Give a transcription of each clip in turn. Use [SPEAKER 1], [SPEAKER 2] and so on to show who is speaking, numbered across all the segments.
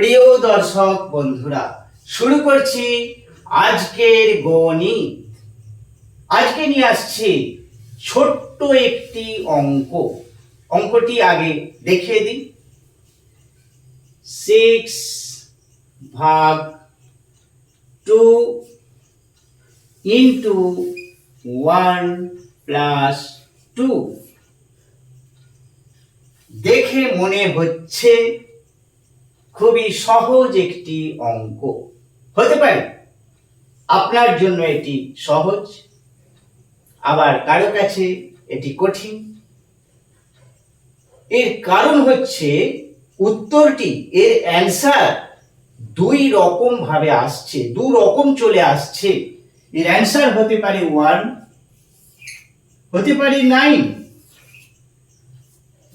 [SPEAKER 1] প্রিয় দর্শক বন্ধুরা, শুরু করছি আজকের গণিত। আজকে নিয়ে আসছি ছোট্ট একটি অঙ্ক। অঙ্কটি আগে দেখিয়ে দিই। সিক্স ভাগ two into one plus two দেখে মনে হচ্ছে খুবই সহজ একটি অঙ্ক। হতে পারে। আপনার জন্য এটি সহজ, আবার কারও কাছে এটি কঠিন। এর কারণ হচ্ছে, উত্তরটি, এর অ্যান্সার দুই রকম ভাবে আসছে, দু রকম চলে আসছে। এর অ্যান্সার হতে পারে ওয়ান হতে পারে নাইন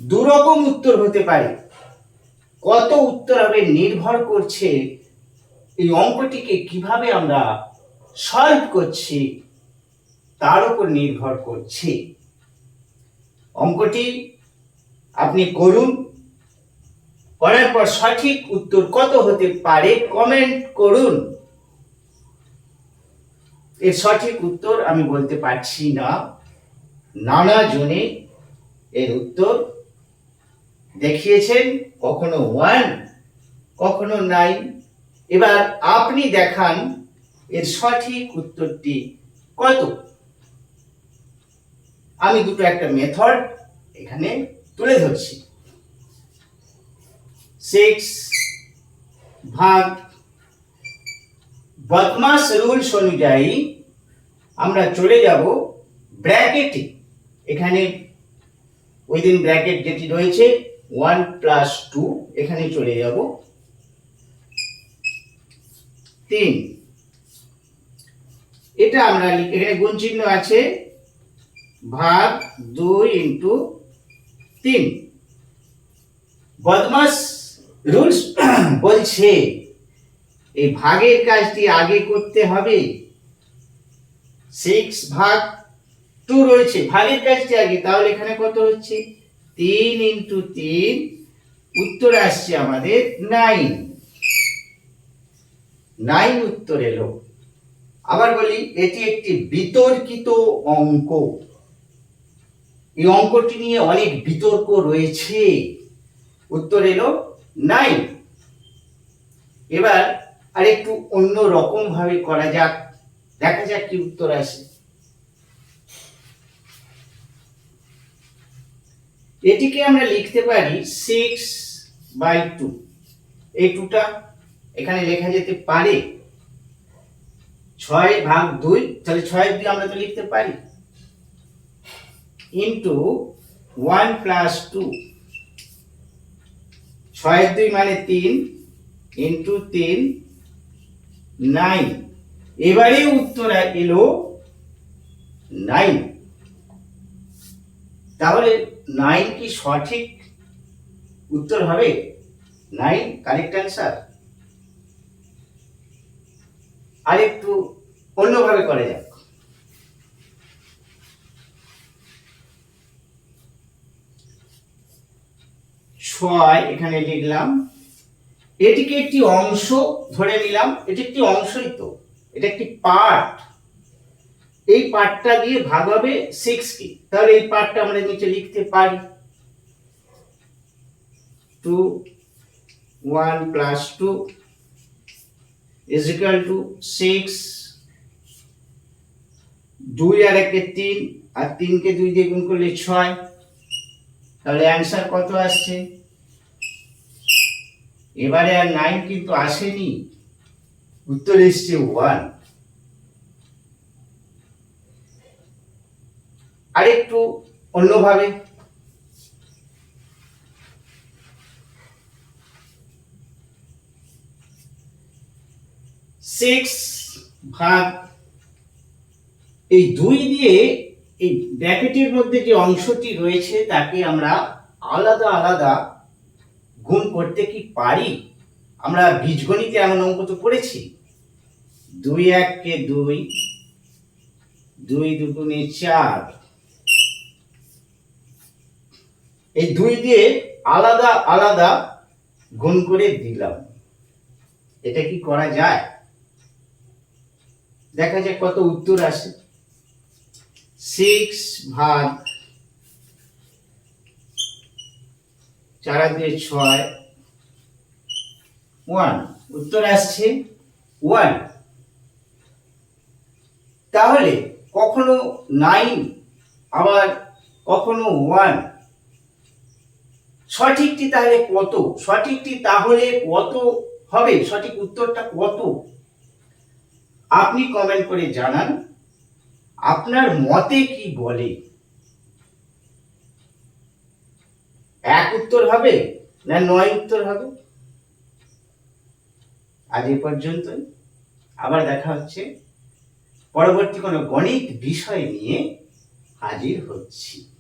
[SPEAKER 1] দু রকম উত্তর হতে পারে। কত উত্তর হবে নির্ভর করছে এই অঙ্কটিকে কীভাবে আমরা সলভ করছি তার উপর নির্ভর করছে। অঙ্কটি আপনি করুন। করার পর সঠিক উত্তর কত হতে পারে কমেন্ট করুন। এর সঠিক উত্তর আমি বলতে পারছি না। নানা জনে এর উত্তর দেখিয়েছেন, কখনো ওয়ান কখনো নাইন এবার আপনি দেখান এর সঠিক উত্তরটি কত? আমি দুটো একটা মেথড এখানে তুলে ধরছি। সিক্স ভাগ বদমাস রুলস অনুযায়ী আমরা চলে যাব ব্র্যাকেটে এখানে উইদিন ব্র্যাকেট যেটি রয়েছে ওয়ান প্লাস টু এখানে চলে যাব। তিন। এটা আমরা এখানে গুণ আছে। ভাগ দুই ইন্টু তিন। বদমাস রুলস বলছে, এই ভাগের কাজটি আগে করতে হবে। সিক্স ভাগ টু রয়েছে। ভাগের কাজটি আগে, তাহলে এখানে কত হচ্ছে? তিন ইন্টু তিন, উত্তর আসছে আমাদের নাইন। নাইন উত্তর এলো। আবার বলি, এটি একটি বিতর্কিত অঙ্ক। এই অঙ্কটি নিয়ে অনেক বিতর্ক রয়েছে। উত্তর এলো নাইন। এবার আরেকটু অন্য রকম ভাবে করা যাক। দেখা যাক কি উত্তর আসে। এটিকে আমরা লিখতে পারি সিক্স বাই টু এই টুটা এখানে লেখা যেতে পারে ছয় ভাগ দুই, তাহলে ছয় দিয়ে আমরা তো লিখতে পারি। ইন্টু ওয়ান প্লাস টু ছয়ের দুই মানে তিন ইন্টু তিন নাইন এবারে উত্তর এলো নাইন তাহলে নাইন কি সঠিক উত্তর হবে? নাইন কারেক্ট অ্যান্সার আর একটু অন্যভাবে করা যাক। ছয়, এখানে লিখলাম। এটিকে একটি অংশ ধরে নিলাম। এটি একটি অংশই তো। এটা একটি পার্ট এই পার্টটা দিয়ে ভাগ হবে সিক্স কি। তাহলে এই পার্টটা আমরা নিচে লিখতে পারি। Two one plus two is equal two six দুই আর একে তিন, আর তিনকে দুই দিয়ে গুণ করলে ছয়। তাহলে অ্যান্সার কত আসছে? এবারে আর নাইন কিন্তু আসেনি। উত্তর এসছে ওয়ান আরেকটু অন্যভাবে। সিক্স ভাগ এই দুই দিয়ে এই ব্র্যাকেটের মধ্যে যে অংশটি রয়েছে, তাকে আমরা আলাদা আলাদা গুণ করতে কি পারি? আমরা বীজগণিতে এমন অঙ্ক তো পড়েছি দুই এককে দুই দুই দুগুণে চার। এই দুই দিয়ে আলাদা আলাদা গুণ করে দিলাম। এটা কি করা যায়? দেখা যাক কত উত্তর আসে। সিক্স ভাগ চার দিয়ে ছয় ওয়ান উত্তর আসছে ওয়ান তাহলে কখনো নাইন আবার কখনো ওয়ান সঠিকটি তাহলে কত? সঠিকটি তাহলে কত হবে? সঠিক উত্তরটা কত? আপনি কমেন্ট করে জানান। আপনার মতে কি বলে? এক উত্তর হবে না নয় উত্তর হবে? আজ এ পর্যন্তই। আবার দেখা হচ্ছে। পরবর্তী কোনো গণিত বিষয় নিয়ে হাজির হচ্ছি।